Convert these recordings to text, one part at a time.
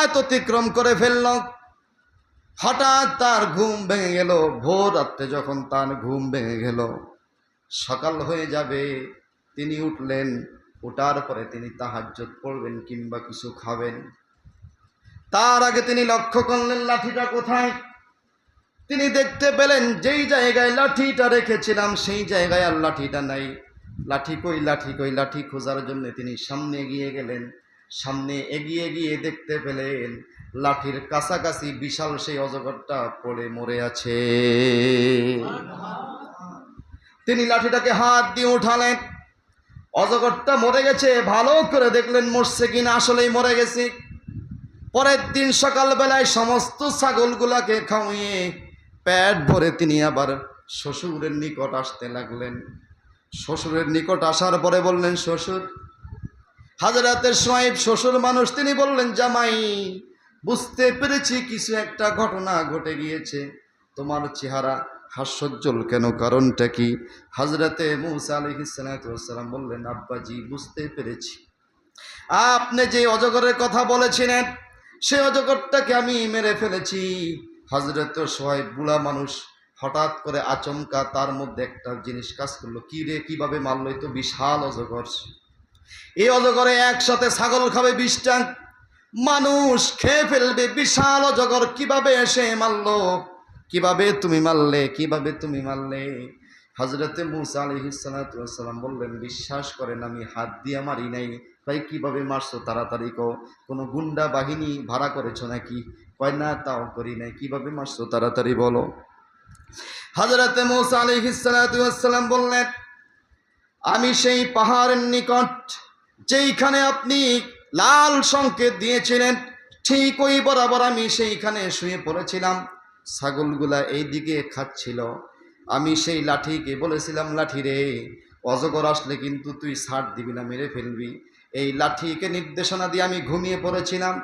রাত অতিক্রম করে ফেলল। হঠাৎ তার ঘুম ভেঙে গেল। ভোর রাত্রে যখন তার ঘুম ভেঙে গেল, সকাল হয়ে যাবে, তিনি উঠলেন। ওঠার পরে তিনি তাহাজ্জত পড়বেন কিংবা কিছু খাবেন। তার আগে তিনি লক্ষ্য করলেন, লাঠিটা কোথায়? তিনি দেখতে পেলেন, যেই জায়গায় লাঠিটা রেখেছিলাম, সেই জায়গায় আর লাঠিটা নাই। লাঠি কই লাঠি কই, লাঠি খোঁজার জন্য তিনি সামনে এগিয়ে গেলেন। সামনে এগিয়ে গিয়ে দেখতে পেলেন লাঠির কাছাকাছি বিশাল সেই অজগরটা পড়ে মরে আছে। তিনি লাঠিটাকে হাত দিয়ে উঠালেন। অজগরটা মরে গেছে, ভালো করে দেখলেন মরছে কিনা, আসলেই মরে গেছে। পরের দিন সকালবেলায় সমস্ত ছাগলগুলাকে খাওয়িয়ে প্যাট ভরে তিনি আবার শ্বশুরের নিকট আসতে লাগলেন। শ্বশুরের নিকট আসার পরে বললেন, শ্বশুর হাজরাতের সোয়াইব শ্বশুর মানুষ, তিনি বললেন, জামাই, বুঝতে পেরেছি কিছু একটা ঘটনা ঘটে গিয়েছে। তোমার চেহারা হাস্যজ্জ্বল কেন? কারণটা কি? হাজরাতে মৌসা আলহিসাম বললেন, আব্বাজি, বুঝতে পেরেছি। আপনি যে অজগরের কথা বলেছিলেন, সে অজগরটাকে আমি মেরে ফেলেছি। হজরত সোহাইব বুড়া মানুষ, হঠাৎ করে আচমকা তার মধ্যে একটা জিনিস কাজ করল। কি রে, কীভাবে মারলো? তো বিশাল অজগর। এই অজগরে একসাথে ছাগল খাবে বিশটা মানুষ খেয়ে ফেলবে বিশাল অজগর। কীভাবে এসে মারলো? কীভাবে তুমি মারলে? কীভাবে তুমি মারলে? হজরতে মুসা আলহিসাল্লাম বললেন, বিশ্বাস করেন, আমি হাত দিয়ে মারি নাই। ভাই, কীভাবে মারছো? তাড়াতাড়ি কো কোনো গুন্ডা বাহিনী ভাড়া করেছ নাকি? কয়, না, তাও করি নাই। কীভাবে মারছো? তাড়াতাড়ি বলো। হজরতে মুসা আলহিসাল্লাম বললেন আমি সেই পাহাড়ের নিকট যেইখানে আপনি লাল সংকেত দিয়েছিলেন, ঠিক ওই বরাবর আমি সেইখানে শুয়ে পড়েছিলাম। ছাগলগুলা এই দিকে খাচ্ছিল। আমি সেই লাঠিকে বলেছিলাম, লাঠি রে, অজগর আসলে কিন্তু তুই ছাড় দিবি না, মেরে ফেলবি। এই লাঠিকে নির্দেশনা দিয়ে আমি ঘুমিয়ে পড়েছিলাম।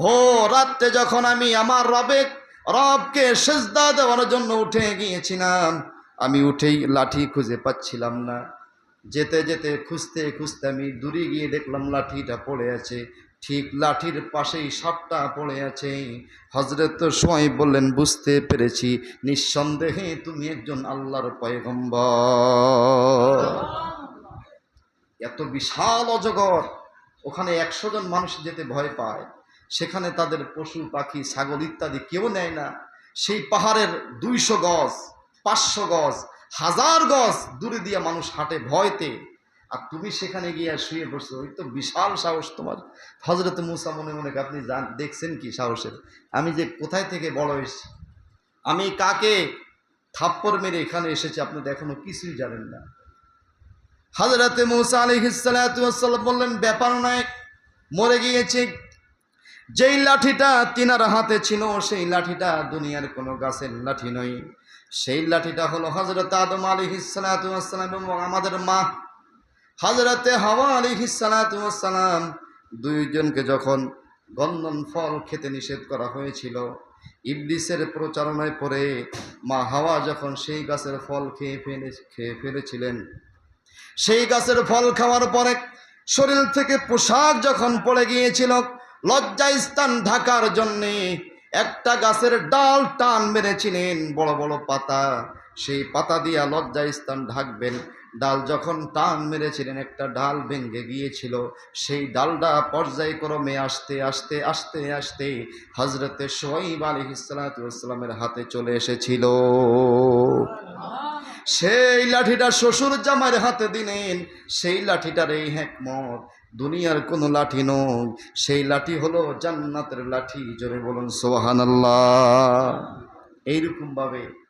ভোর রাত্রে যখন আমি আমার রবে রবকে সেজদা দেওয়ার জন্য উঠে গিয়েছিলাম, আমি উঠেই লাঠি খুঁজে পাচ্ছিলাম না। যেতে যেতে খুঁজতে খুঁজতে আমি দূরে গিয়ে দেখলাম লাঠিটা পড়ে আছে। ঠিক লাঠির পাশেই সাপটা পড়ে আছে। হজরত সোয়াই বললেন, বুঝতে পেরেছি, নিঃসন্দেহে তুমি একজন আল্লাহর পয়গম্বর। এত বিশাল অজগর। ওখানে একশো জন মানুষ যেতে ভয় পায়। সেখানে তাদের পশু, পাখি, ছাগল ইত্যাদি কেউ নেয় না। সেই পাহাড়ের দুইশো গজ, পাঁচশো গজ হাজার গজ দূরে দিয়ে মানুষ হাঁটে ভয়তে। আর তুমি সেখানে গিয়ে শুয়ে পড়ছো, ওই তো বিশাল সাহস তোমার। হজরত মুসা মনে মনে আপনি জান, দেখছেন কি সাহসের? আমি যে কোথায় থেকে বড় এসেছি আমি কাকে থাপ্পড় মেরে এখানে এসেছি আপনি এখনও কিছুই জানেন না। হাজরাতে মৌসা আলী হিসালাম বললেন, ব্যাপার নয়, মরে গিয়েছে। যেই লাঠিটা তিনার হাতে ছিল, সেই লাঠিটা দুনিয়ার কোনো গাছের লাঠি নয়। সেই লাঠিটা হলো হজরত আদম আলী হিসালাম এবং আমাদের মা। হজরতে হাওয়া আলী হিসালাম দুইজনকে যখন গন্ধন ফল খেতে নিষেধ করা হয়েছিল, ইবলিসের প্রচারণায় পরে মা হাওয়া যখন সেই গাছের ফল খেয়ে ফেলে, খেয়ে ফেলেছিলেন। সেই গাছের ফল খাওয়ার পরে শরীর থেকে পোশাক যখন পড়ে গিয়েছিল লজ্জা স্থান ঢাকার জন্যে একটা গাছের ডাল টান মেরেছিলেন বড় বড় পাতা। সেই পাতা দিয়া লজ্জা স্থান ঢাকবেন। ডাল যখন টান মেরেছিলেন একটা ডাল ভেঙে গিয়েছিল। সেই ডালটা পর্যায়ক্রমে আসতে আসতে আসতে আসতে হজরতে সোহাইব আলী ইসালাতামের হাতে চলে এসেছিল। সেই লাঠিটা শ্বশুর জামাইয়ের হাতে দিলেন। সেই লাঠিটার এই হ্যাকমত দুনিয়ার কোনো লাঠি নয়। সেই লাঠি হলো জান্নাতের লাঠি। জোরে বলুন সোহান আল্লাহ এইরকমভাবে